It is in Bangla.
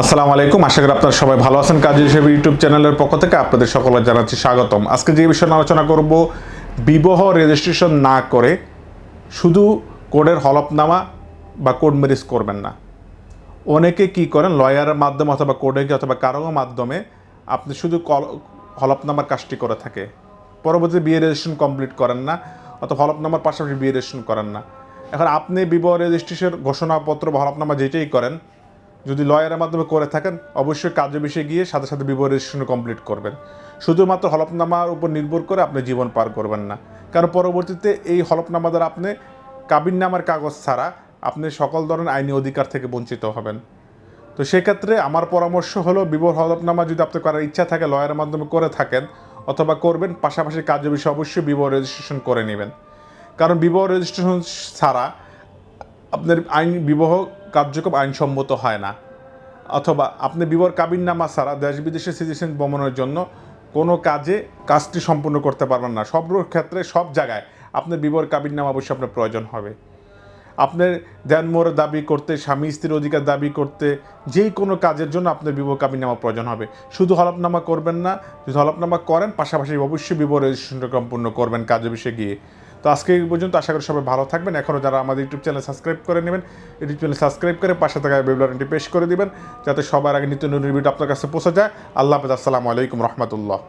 আসসালামু আলাইকুম। আশা করি আপনারা সবাই ভালো আছেন। কাজী হিসেবে ইউটিউব চ্যানেলের পক্ষ থেকে আপনাদের সকলে জানাচ্ছি স্বাগতম। আজকে যে বিষয়ে আলোচনা করব, বিবাহ রেজিস্ট্রেশন না করে শুধু কোডের হলফনামা বা কোড ম্যারেজ করবেন না। অনেকে কি করেন লয়ারের মাধ্যমে অথবা কোডে অথবা কারও মাধ্যমে আপনি শুধু কল হলফনামার কাজটি করে থাকে। পরবর্তী বিয়ে রেজিস্ট্রেশন কমপ্লিট করেন না, অথবা হলফনামার পাশাপাশি বিয়ে রেজিস্ট্রেশন করেন না। এখন আপনি বিবাহ রেজিস্ট্রেশন ঘোষণাপত্র বা হলফনামা যেটাই করেন যদি লয়ারের মাধ্যমে করে থাকেন, অবশ্যই কার্য বিষয়ে গিয়ে সাথে সাথে বিবাহ রেজিস্ট্রেশন কমপ্লিট করবেন। শুধুমাত্র হলফনামার উপর নির্ভর করে আপনি জীবন পার করবেন না। কারণ পরবর্তীতে এই হলফনামা দ্বারা আপনি কাবিননামার কাগজ ছাড়া আপনি সকল ধরনের আইনি অধিকার থেকে বঞ্চিত হবেন। তো সেক্ষেত্রে আমার পরামর্শ হলো বিবাহ হলফনামা যদি আপনি করার ইচ্ছা থাকে, লয়ারের মাধ্যমে করে থাকেন অথবা করবেন, পাশাপাশি কার্য বিষয়ে অবশ্যই বিবাহ রেজিস্ট্রেশন করে নেবেন। কারণ বিবাহ রেজিস্ট্রেশন ছাড়া আপনার আইন বিবাহ কার্যক্রম আইনসম্মত হয় না। অথবা আপনি বিবাহ কাবিননামা ছাড়া দেশ বিদেশে সিটিজেন ভ্রমণের জন্য কোনো কাজে কাজটি সম্পূর্ণ করতে পারবেন না। সব ক্ষেত্রে সব জায়গায় আপনার বিবাহ কাবিননামা অবশ্যই আপনার প্রয়োজন হবে। আপনার দেনমোর দাবি করতে, স্বামী স্ত্রীর অধিকার দাবি করতে যেই কোনো কাজের জন্য আপনার বিবাহ কাবিননামা প্রয়োজন হবে। শুধু হলফনামা করবেন না, যদি হলফনামা করেন, পাশাপাশি অবশ্যই বিবাহ রেজিস্ট্রেশন সম্পূর্ণ করবেন কাজ বিষয়ে গিয়ে। তো আজকে এই পর্যন্ত আশা করি সবাই ভালো থাকবেন। এখনও যারা আমাদের ইউটিউব চ্যানেল সাবস্ক্রাইব করে নেবেন, ইউটিউব চ্যানেল সাবস্ক্রাইব করে পাশে থাকা বেবলারটি পেশ করে দিবেন, যাতে সবার আগে নিত্য নতুন রিভিউটা আপনার কাছে পৌঁছে যায়। আল্লাহ হাফেজ। আসসালামু আলাইকুম রহমতুল্লাহ।